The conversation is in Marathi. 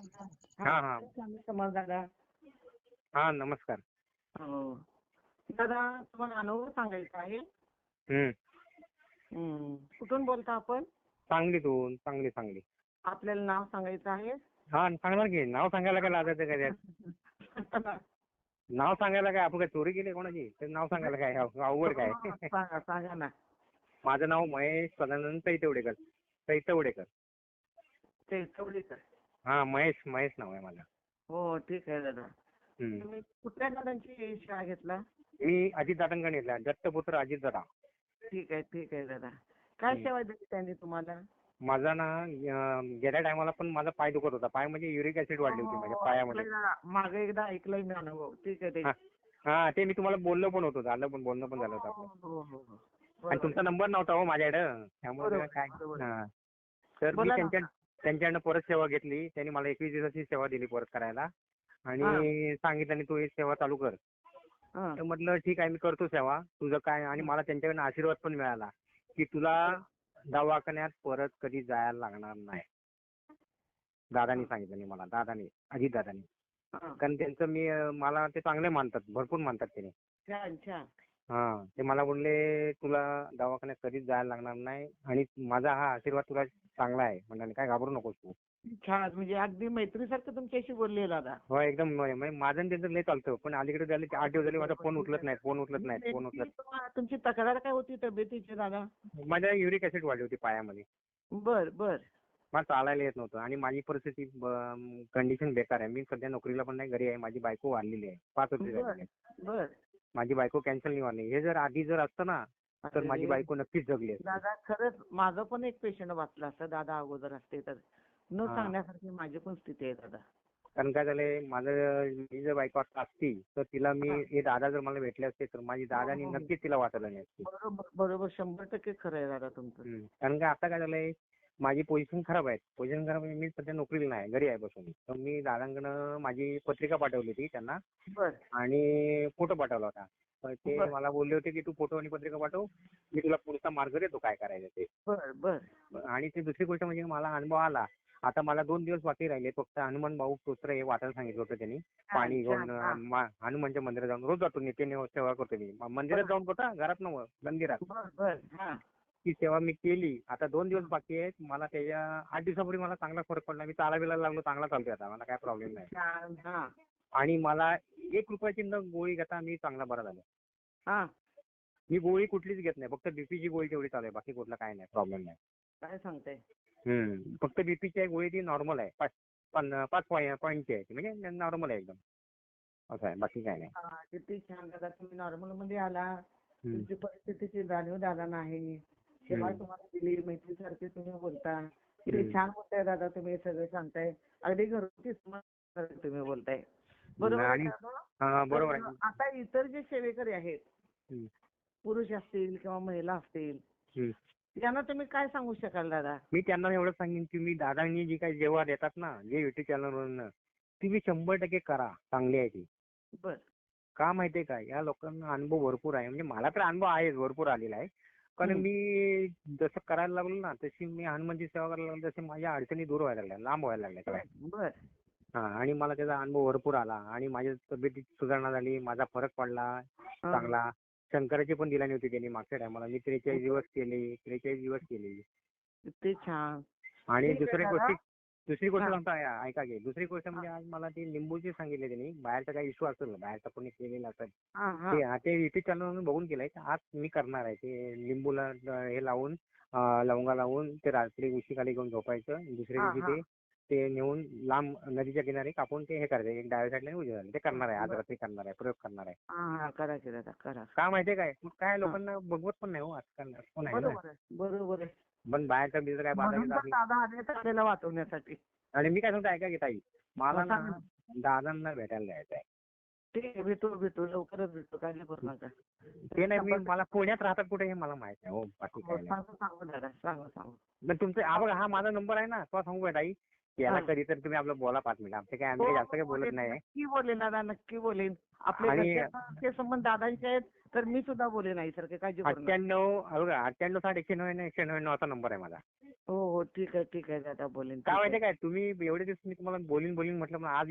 हा हा. दादा. हा नमस्कार. हो. दादा तुम्हाला अनुभव सांगायचा आहे. हम्म. हम्म. कुठून बोलता आपण? सांगलीतून चांगली चांगली आपल्याला नाव सांगायचं आहे? हा सांगणार की नाव सांगायला काय लाजायचं काय त्यात? नाव सांगायला काय आपण काय चोरी केली कोणाची? तर नाव सांगायला काय अव- अवघड काय? सांगा सांगा ना. माझं नाव महेश सदानंद तैतवडेकर तैतवडेकर. ते चौडीकर हा महेश महेश नाव आहे माझं हो ठीक आहे दादा हम्म. तुम्ही कुठल्या दादांची शाळा घेतला मी अजित दादांकडे घेतला दत्तपुत्र अजित दादा ठीक आहे ठीक आहे दादा काय हम्म. सेवा दिली त्यांनी तुम्हाला माझा ना अं, गेल्या टायमाला पण माझा पाय दुखत होता पाय म्हणजे युरिक ऍसिड वाढली होती माझ्या पायामध्ये ऐकलंय दादा. मागे एकदा ऐकलंय मी अनुभव ठीक आहे ते हा. हा ते मी तुम्हाला बोललो पण होतो झालं पण बोलणं पण झालं होतं हो आपलं हो हो हो. आणि बरोबर. तुमचा नंबर नव्हता हो माझ्याकडं त्यामुळे बरोबर, काय बरोबर. हा. तर मी बोला ना. त्यांच्या त्यांच्याकडनं परत सेवा घेतली. त्यांनी मला एकवीस दिवसाची सेवा दिली परत करायला. आणि सांगितलं तू ही सेवा चालू कर. तर म्हटलं ठीक आहे मी करतो सेवा. तुझं काय? आणि मला त्यांच्याकडनं आशीर्वाद पण मिळाला की तुला दवाखान्यात परत कधी जायला लागणार नाही. दादानी सांगितलं नाही मला दादानी अजित दादानी. कारण त्यांचं मी मला ते चांगले मानतात भरपूर मानतात त्याने. हा ते मला बोलले तुला दवाखान्यात कधीच जायला लागणार नाही आणि माझा हा आशीर्वाद तुला चांगला आहे. म्हणजे काय घाबरू नकोस तू. छान म्हणजे अगदी मैत्रीसारखं तुमच्याशी बोलले दादा. हो एकदम म- म्हणजे माझं आणि त्यांचं लय चालतं पण अलीकडे झाले आठ दिवस झाले माझा फोन उचलत नाही फोन उचलत नाही फोन उचलत तुमची तक्रार काय होती तब्येतीची दादा? माझ्या युरिक ऍसिड वाढली होती पायामध्ये. बर बर. मला चालायला येत नव्हतं आणि माझी परिस्थिती कंडिशन बेकार आहे. मी सध्या नोकरीला पण नाही घरी आहे माझी बायको वाढलेली आहे पाच वर्ष झालेली आहे. बर. माझी बायको कॅन्सर नाही वाढली हे जर आधी जर असतं ना तर माझी बायको नक्कीच जगली असती. दादा खरंच माझं पण एक पेशंट वाचलं असतं. दादा अगोदर असते तर. न हा. सांगण्यासारखी माझी पण स्थिती आहे दादा. कारण काय झालंय माझं मी जर बायको आता असती तर तिला मी हा. हे दादा जर मला भेटले असते तर माझी दादानी हो, हो. नक्कीच तिला वाचवलं नाही असती. बरोबर बरोबर. शंभर टक्के खरं आहे दादा तुमचं. हम्म. कारण काय आता काय झालंय माझी पोझिशन खराब आहे. पोझिशन खराब आहे मी सध्या नोकरीला नाही घरी आहे बसून. तर मी दादांकडनं माझी पत्रिका पाठवली होती त्यांना. बर. आणि फोटो पाठवला होता. तर ते बरं. मला बोलले होते की तू फोटो आणि पत्रिका पाठव मी तुला पुढचा मार्ग देतो काय करायचं ते. बर बर. आणि ती दुसरी गोष्ट म्हणजे मला अनुभव आला. आता मला दोन दिवस बाकी राहिले फक्त हनुमान भाऊ स्तोत्र हे वाचायला सांगितलं होतं त्यांनी. पाणी घेऊन हा. अं, मा- हनुमानच्या मंदिरात जाऊन रोज जातो नित्य सेवा करतो मी. म- मंदिरात जाऊन करतो घरात नव्हतं मंदिरात बर बर हा. ती सेवा मी केली. आता दोन दिवस बाकी आहेत. मला त्याच्या आठ दिवसापूर्वी मला चांगला फरक पडला. मी चाला बिलायला लागलो. चांगला चालतोय आता. मला काय प्रॉब्लेम नाही. हा आणि मला एक रुपयाची न गोळी घेता मी चांगला बरा झालो. हा. मी गोळी कुठलीच घेत नाही. फक्त बीपीची गोळी तेवढी चालू आहे. बाकी कुठला काय नाही. प्रॉब्लेम नाही. काय सांगताय? हम्म. फक्त बीपीची गोळी ती नॉर्मल आहे. पाच पाच पॉईंटची आहे ती. म्हणजे नॉर्मल आहे एकदम. असं आहे. बाकी काय नाही. किती छान दादा तुम्ही नॉर्मलमध्ये आला. हम्म. तुमची परिस्थितीची जाणीव दादा नाही. हम्म. तुम्हाला दिली मैत्रीसारखी तुम्ही बोलता. किती. छान बोलताय दादा तुम्ही हे सगळं सांगताय. अगदी घरगुती तुम्ही बोलताय. बरोबर? हा आता इतर जे सेवेकरी आहेत. पुरुष असतील किंवा महिला असतील हम्म. यांना तुम्ही काय सांगू शकाल दादा? मी त्यांना एवढं सांगेन की मी दादांनी जी काही जेव्हा देतात ना जे युट्यूब चॅनलवरून ती मी शंभर टक्के करा चांगली आहे ती. बर. का माहितीये का? या लोकांना अनुभव भरपूर आहे. म्हणजे मला तर अनुभव आहेच भरपूर आलेला आहे. कारण. मी जसं करायला लागलो ना तशी मी हनुमानची सेवा करायला लागलो तशी माझ्या अडचणी दूर व्हायला लागल्या लांब व्हायला लागल्या सगळ्या बर हा आणि मला त्याचा अनुभव भरपूर आला आणि माझ्या तब्येतीत सुधारणा झाली माझा फरक पडला. चांगला शंकराची पण दिलानी होती त्यांनी मागच्या टायमाला मी त्रेचाळीस दिवस केले त्रेचाळीस दिवस केले किती छान आणि दादा. गोष्ट दुसरी गोष्ट. सांगतो ऐका घे दुसरी गोष्ट म्हणजे आज मला ती लिंबूची सांगितली त्यांनी. बाहेरचा काही इश्यू असेल बाहेरचा कोणी केलेला असेल ते युट्यूब चॅनल बघून केलंय. आज मी करणार आहे ते लिंबूला हे लावून लवंगा लावून ते रात्री उशीखाली घेऊन झोपायचं. दुसऱ्या दिवशी ते ते नेऊन लांब नदीच्या किनारी कापून ते हे करायचं. एक डाव्या साईडला उजव्या साईडला ते करणार आहे. आज. रात्री करणार आहे. प्रयोग करणार आहे. हा हा करा की दादा करा. का माहितीये काय? काय लोकांना बघवत पण नाही हो. आजकाल ना? बरोबर आहे. पण बाहेरचा बिजनेस काय म्हणून तर दादा आले आपल्याला वाचवण्यासाठी. आणि मी काय सांगतो ऐका की ताई मला ना सांगा. दादांना भेटायला जायचं आहे ठीक आहे भेटू भेटू लवकरच भेटू नाही करू नका ते नाही मी मला पुण्यात राहतात कुठे हे मला माहीत आहे हो बाकी हो, काय नाही. सांगू सांगू दादा सांगू सांगू. पण तुमचं हा बघा हा माझा नंबर आहे ना तो सांगू का ताई? याला हा. कधी तर तुम्ही आपलं बोला पाच मिनिट. आमचे काय आम्ही हो, काही जास्त काही बोलत नाही नक्की बोलेन दादा नक्की बोलेन. आपले आणि- घरचे संबंध दादांचे आहेत तर मी सुद्धा बोले नाही सर काळजी करू नका. अठ्ठ्याण्णव हा बघा अठ्ठ्याण्णव साठ एकशे नव्याण्णव एकशे नव्याण्णव असा नंबर आहे माझा. हो हो ठीक आहे ठीक आहे दादा बोलेन काय ठीक माहितीये काय? तुम्ही एवढे दिवस मी तुम्हाला बोलीन बोलीन म्हटलं पण आज